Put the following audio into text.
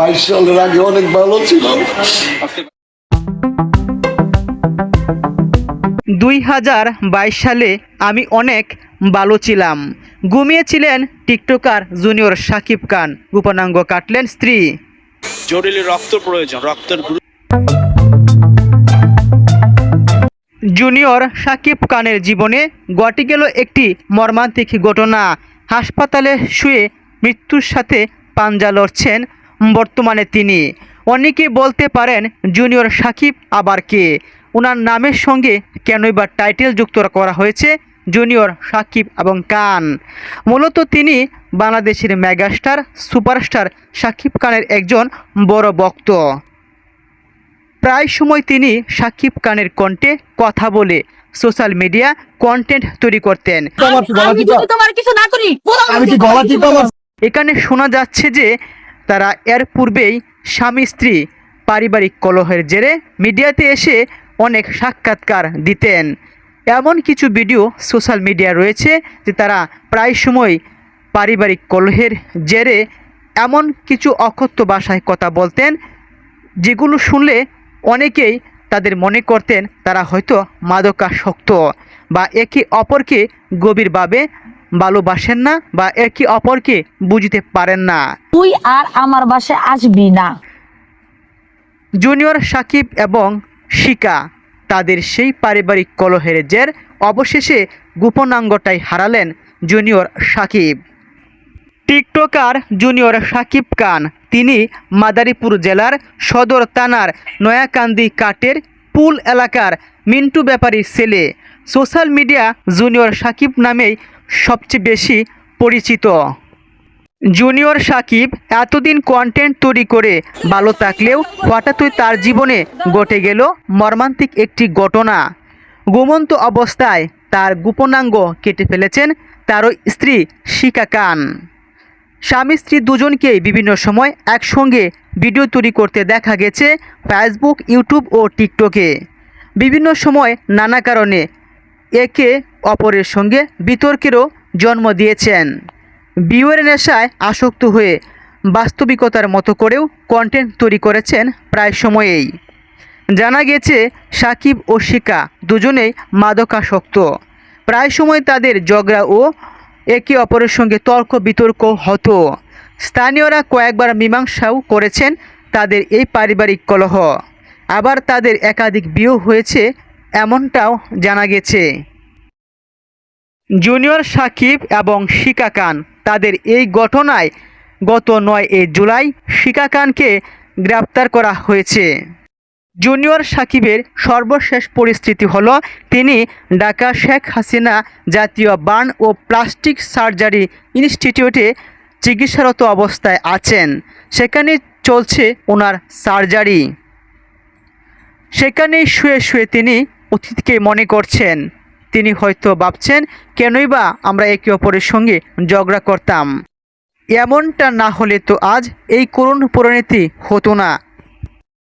বাইশ সালের আগে অনেক ভালো ছিলাম দুই হাজার বাইশ সালে আমি অনেক ভালো ছিলাম। ঘুমিয়েছিলেন টিকটকার জুনিয়র সাকিব খান গোপনাঙ্গ কাটলেন স্ত্রী। জরুরি রক্ত প্রয়োজন রক্তের জুনিয়র সাকিব খানের জীবনে ঘটে গেল একটি মর্মান্তিক ঘটনা। হাসপাতালে শুয়ে মৃত্যুর সাথে পাঞ্জা লড়ছেন বর্তমানে তিনি। অনেকে বলতে পারেন জুনিয়র সাকিব আবার কে? ওনার নামের সঙ্গে কেনই বা টাইটেল যুক্ত করা হয়েছে জুনিয়র সাকিব এবং কান। মূলত তিনি বাংলাদেশের মেগাস্টার সুপারস্টার সাকিব খানের একজন বড় ভক্ত। প্রায় সময় তিনি সাকিব খানের কণ্ঠে কথা বলে সোশ্যাল মিডিয়া কন্টেন্ট তৈরি করতেন। আমি যদি তোমার কিছু না করি আমি কি গলা টিপা আমার এখানে শোনা যাচ্ছে যে তারা এর পূর্বেই স্বামী স্ত্রী পারিবারিক কলহের জেরে মিডিয়াতে এসে অনেক সাক্ষাৎকার দিতেন। এমন কিছু ভিডিও সোশ্যাল মিডিয়া রয়েছে যে তারা প্রায় সময় পারিবারিক কলহের জেরে এমন কিছু অকথ্য ভাষায় কথা বলতেন, যেগুলো শুনলে অনেকেই তাদের মনে করতেন তারা হয়তো মাদকাসক্ত বা একে অপরকে গভীরভাবে ভালোবাসেন না বা একে অপরকে বুঝতে পারেন না। তুই আর আমার বাসায় আসবি না। জুনিয়র সাকিব এবং শিকা তাদের সেই পারিবারিক কলহের জের অবশেষে গোপনাঙ্গটাই হারালেন junior Shakib. Tiktoker junior Shakib Khan তিনি মাদারীপুর জেলার সদর থানার নয়াকান্দি কাটের পুল এলাকার মিন্টু ব্যাপারী ছেলে। সোশ্যাল মিডিয়া জুনিয়র সাকিব নামেই সবচেয়ে বেশি পরিচিত। জুনিয়র সাকিব এতদিন কন্টেন্ট তৈরি করে ভালো থাকলেও হঠাৎই তার জীবনে ঘটে গেল মর্মান্তিক একটি ঘটনা। ঘুমন্ত অবস্থায় তার গোপনাঙ্গ কেটে ফেলেছেন তারও স্ত্রী শিকা খান। স্বামী স্ত্রী দুজনকেই বিভিন্ন সময় একসঙ্গে ভিডিও তৈরি করতে দেখা গেছে ফেসবুক ইউটিউব ও টিকটকে বিভিন্ন সময় নানা কারণে একে অপরের সঙ্গে বিতর্কেরও জন্ম দিয়েছেন। বিয়ের নেশায় আসক্ত হয়ে বাস্তবিকতার মতো করেও কন্টেন্ট তৈরি করেছেন প্রায় সময়েই। জানা গেছে, সাকিব ও শিকা দুজনেই মাদকাসক্ত। প্রায় সময় তাদের ঝগড়া ও একে অপরের সঙ্গে তর্ক বিতর্ক হতো। স্থানীয়রা কয়েকবার মীমাংসাও করেছেন তাদের এই পারিবারিক কলহ। আবার তাদের একাধিক বিয়ে হয়েছে, এমনটাও জানা গেছে। জুনিয়র সাকিব এবং শিকা খান। তাদের এই ঘটনায় গত নয় এ জুলাই শিকা খানকে গ্রেপ্তার করা হয়েছে। জুনিয়র সাকিবের সর্বশেষ পরিস্থিতি হলো, তিনি ঢাকা শেখ হাসিনা জাতীয় বার্ন ও প্লাস্টিক সার্জারি ইনস্টিটিউটে চিকিৎসারত অবস্থায় আছেন। সেখানে চলছে ওনার সার্জারি। সেখানেই শুয়ে শুয়ে তিনি অতীতকে মনে করছেন। তিনি হয়তো ভাবছেন কেনই বা আমরা একে অপরের সঙ্গে ঝগড়া করতাম। এমনটা না হলে তো আজ এই করুণ পরিণতি হতো না।